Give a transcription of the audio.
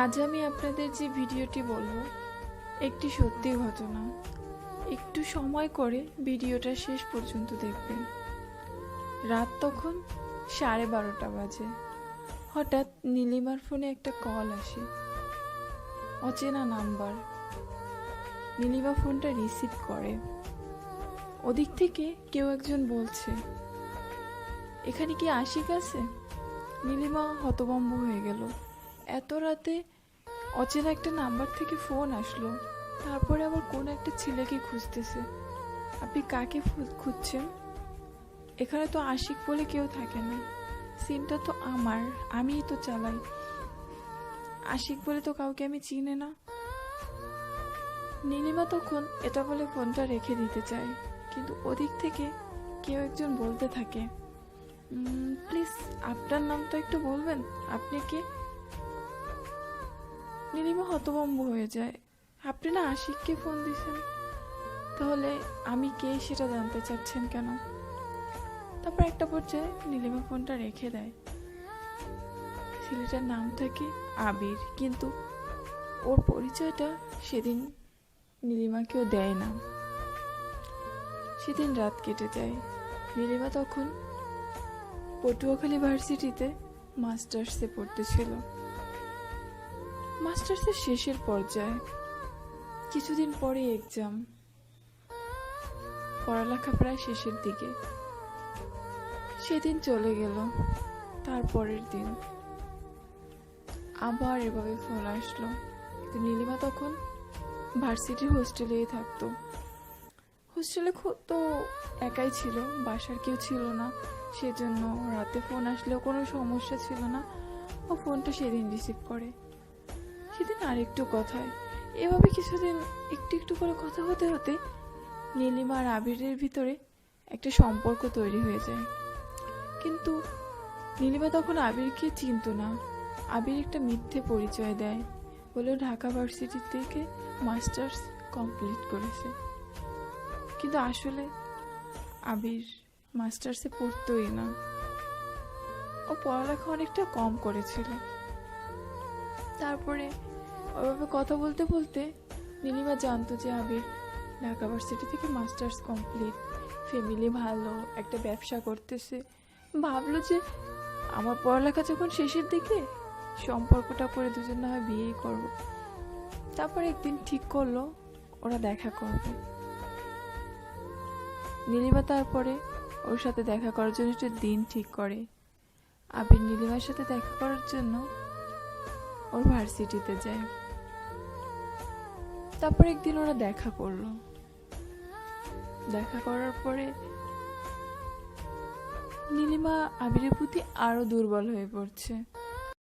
আজ আমি আপনাদের যে ভিডিওটি বলব, একটি সত্যি ঘটনা। একটু সময় করে ভিডিওটা শেষ পর্যন্ত দেখবেন। রাত তখন সাড়ে বারোটা বাজে। হঠাৎ নীলিমার ফোনে একটা কল আসে। অচেনা নাম্বার। নীলিমা ফোনটা রিসিভ করে। ওদিক থেকে কেউ একজন বলছে, এখানে কি আশিক আছে? নীলিমা হতভম্ব হয়ে গেল। এত রাতে অচেনা একটা নাম্বার থেকে ফোন আসলো। তারপরে আবার কোন একটা ছেলেকে খুঁজতেছে। আপনি কাকে খুঁজছেন? এখানে তো আশিক বলে কেউ থাকে না। সিমটা তো আমার, আমিই তো চালাই। আশিক বলে তো কাউকে আমি চিনি না। নীলিমা তখন এটা বলে ফোনটা রেখে দিতে চায়, কিন্তু ওদিক থেকে কেউ একজন বলতে থাকে প্লিজ আপনার নামটা একটু বলবেন? আপনি কি? নীলিমা হতভম্ব হয়ে যায়। আপনি না আশিককে ফোন দিয়েছেন তাহলে আমি কে সেটা জানতে চাচ্ছেন কেন? তারপর একটা পর্যায়ে নীলিমা ফোনটা রেখে দেয়। ছেলেটার নাম থাকে আবির, কিন্তু ওর পরিচয়টা সেদিন নীলিমাকেও দেয় না। সেদিন রাত কেটে যায়। নীলিমা তখন পটুয়াখালী ভার্সিটিতে মাস্টার্সে পড়তেছিল। মাস্টার্সের শেষের পর্যায়ে, কিছুদিন পরে এক্সাম পড়ালেখা প্রায় শেষের দিকে। সেদিন চলে গেল, তারপরের দিন। আবার এভাবে ফোন আসলো। কিন্তু নীলিমা তখন ভার্সিটির হোস্টেলেই থাকতো। হোস্টেলে খুব তো একাই ছিল, বাসার কেউ ছিল না। সেজন্য রাতে ফোন আসলেও কোনো সমস্যা ছিল না। ও ফোনটা সেদিন রিসিভ করে। সেদিন আরেকটু কথায়। এভাবে কিছুদিন একটু একটু করে কথা হতে হতে নীলিমা আর আবিরের ভিতরে একটা সম্পর্ক তৈরি হয়ে যায়। কিন্তু নীলিমা তখন আবিরকে চিনত না। আবির একটা মিথ্যে পরিচয় দেয় বলেও ঢাকা ভার্সিটি থেকে মাস্টার্স কমপ্লিট করেছে। কিন্তু আসলে আবির মাস্টার্সে পড়তোই না। ও পড়ালেখা অনেকটা কম করেছিল। তারপরে ওইভাবে কথা বলতে বলতে নীলিমা জানতো যে আবির ঢাকা ভার্সিটি থেকে মাস্টার্স কমপ্লিট। ফ্যামিলি ভালো, একটা ব্যবসা করতেছে। ভাবলো যে আমার পড়ালেখা যখন শেষের দিকে সম্পর্কটা করে দুজন না হয় বিয়েই করব। তারপর একদিন ঠিক করল, ওরা দেখা করবে। নীলিমা তারপরে ওর সাথে দেখা করার জন্য একটা দিন ঠিক করে। আবির নীলিমার সাথে দেখা করার জন্য ওর ভার্সিটিতে যায়। তারপর একদিন ওরা দেখা করল। দেখা করার পরে নীলিমা আবিরের প্রতি আরও দুর্বল হয়ে পড়ছে।